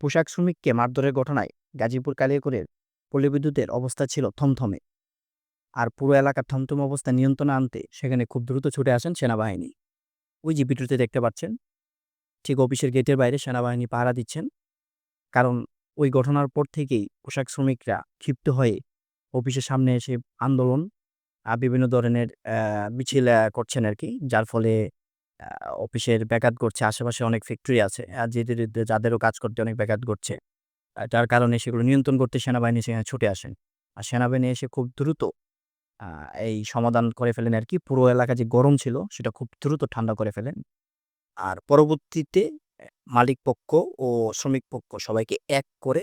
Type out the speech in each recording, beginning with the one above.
পোশাক শ্রমিককে মারধরের ঘটনায় গাজীপুর কালিয়াকৈরের পল্লী বিদ্যুতের অবস্থা ছিল থমথমে। আর পুরো এলাকার থমথম অবস্থা নিয়ন্ত্রণে আনতে সেখানে খুব দ্রুত ছুটে আসেন সেনাবাহিনী। ওই যে ভিডিওতে দেখতে পাচ্ছেন, ঠিক অফিসের গেটের বাইরে সেনাবাহিনী পাহারা দিচ্ছেন। কারণ ওই ঘটনার পর থেকেই পোশাক শ্রমিকরা ক্ষিপ্ত হয়ে অফিসের সামনে এসে আন্দোলন বিভিন্ন ধরনের মিছিল করছেন আর কি যার ফলে অফিসের ব্যাঘাত ঘটছে আশেপাশে অনেক ফ্যাক্টরি আছে। আর যেদের যাদেরও কাজ করতে অনেক ব্যাঘাত আহ, যার কারণে সেগুলো নিয়ন্ত্রণ করতে সেনাবাহিনী সেখানে ছুটে আসেন। আর সেনাবাহিনী এসে খুব দ্রুত এই সমাধান করে ফেলেন আর কি পুরো এলাকা যে গরম ছিল সেটা খুব দ্রুত ঠান্ডা করে ফেলেন। আর পরবর্তীতে মালিক পক্ষ ও শ্রমিক পক্ষ সবাইকে এক করে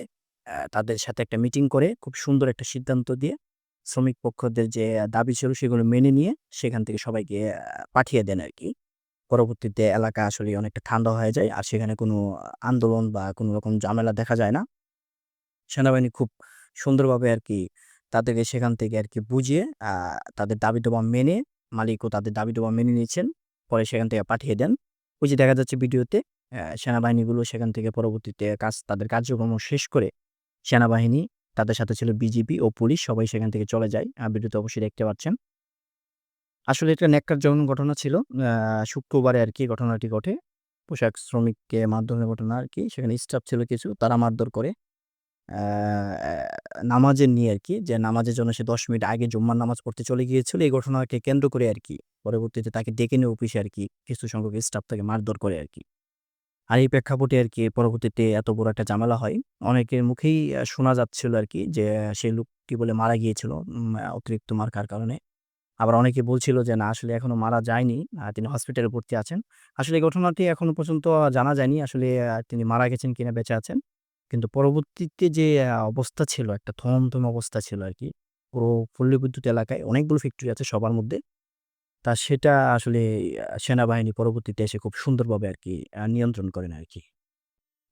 তাদের সাথে একটা মিটিং করে খুব সুন্দর একটা সিদ্ধান্ত দিয়ে শ্রমিক পক্ষদের যে দাবি ছিল সেগুলো মেনে নিয়ে সেখান থেকে সবাইকে পাঠিয়ে দেন আর কি পরবর্তীতে এলাকা আসলে অনেকটা ঠান্ডা হয়ে যায়। আর সেখানে কোনো আন্দোলন বা কোনো রকম ঝামেলা দেখা যায় না। সেনাবাহিনী খুব সুন্দরভাবে আর কি তাদেরকে সেখান থেকে আর কি বুঝিয়ে তাদের দাবি দাবা মেনে, মালিকও তাদের দাবি দাবা মেনে নিয়েছেন। পরে সেখান থেকে পাঠিয়ে দেন। ওই যে দেখা যাচ্ছে ভিডিওতে সেনাবাহিনীগুলো সেখান থেকে পরবর্তীতে কাজ, তাদের কার্যক্রম শেষ করে সেনাবাহিনী, তাদের সাথে ছিল বিজিবি ও পুলিশ, সবাই সেখান থেকে চলে যায়। ভিডিওতে অবশ্যই দেখতে পাচ্ছেন। আসলে এটা ন্যাক্কারজনক ঘটনা ছিল। শুক্রবারে আর কি ঘটনাটি ঘটে। পোশাক শ্রমিককে মারধরের ঘটনা আর কি সেখানে স্টাফ ছিল কিছু, তারা মারধর করে। নামাজের নিয়ে আর কি যে নামাজের জন্য সে দশ মিনিট আগে জুম্মার নামাজ পড়তে চলে গিয়েছিল। এই ঘটনাকে কেন্দ্র করে আর কি পরবর্তীতে তাকে ডেকে নিয়ে অফিসে আর কি কিছু সংখ্যক স্টাফ তাকে মারধর করে আর কি আর এই প্রেক্ষাপটে আর কি পরবর্তীতে এত বড় একটা ঝামেলা হয়। অনেকের মুখেই শোনা যাচ্ছিল আর কি যে সেই লোকটি বলে মারা গিয়েছিল অতিরিক্ত মার্কার কারণে। আবার অনেকে বলছিল যে, না, আসলে এখনও মারা যায়নি তিনি হসপিটালে ভর্তি আছেন। আসলে ঘটনাটি এখনও পর্যন্ত জানা যায়নি। আসলে তিনি মারা গেছেন কিনা বেঁচে আছেন। কিন্তু পরবর্তীতে যে অবস্থা ছিল, একটা থমথম অবস্থা ছিল আর কি পুরো পল্লী বিদ্যুৎ এলাকায় অনেকগুলো ফ্যাক্টরি আছে সবার মধ্যে। তা সেটা আসলে সেনাবাহিনী পরবর্তীতে এসে খুব সুন্দরভাবে আর কি নিয়ন্ত্রণ করেন আর কি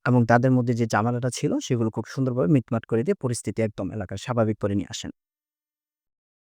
এবং তাদের মধ্যে যে জামালাটা ছিল, সেগুলো খুব সুন্দরভাবে মিটমাট করে দিয়ে পরিস্থিতি একদম এলাকার স্বাভাবিক করে নিয়ে আসেন।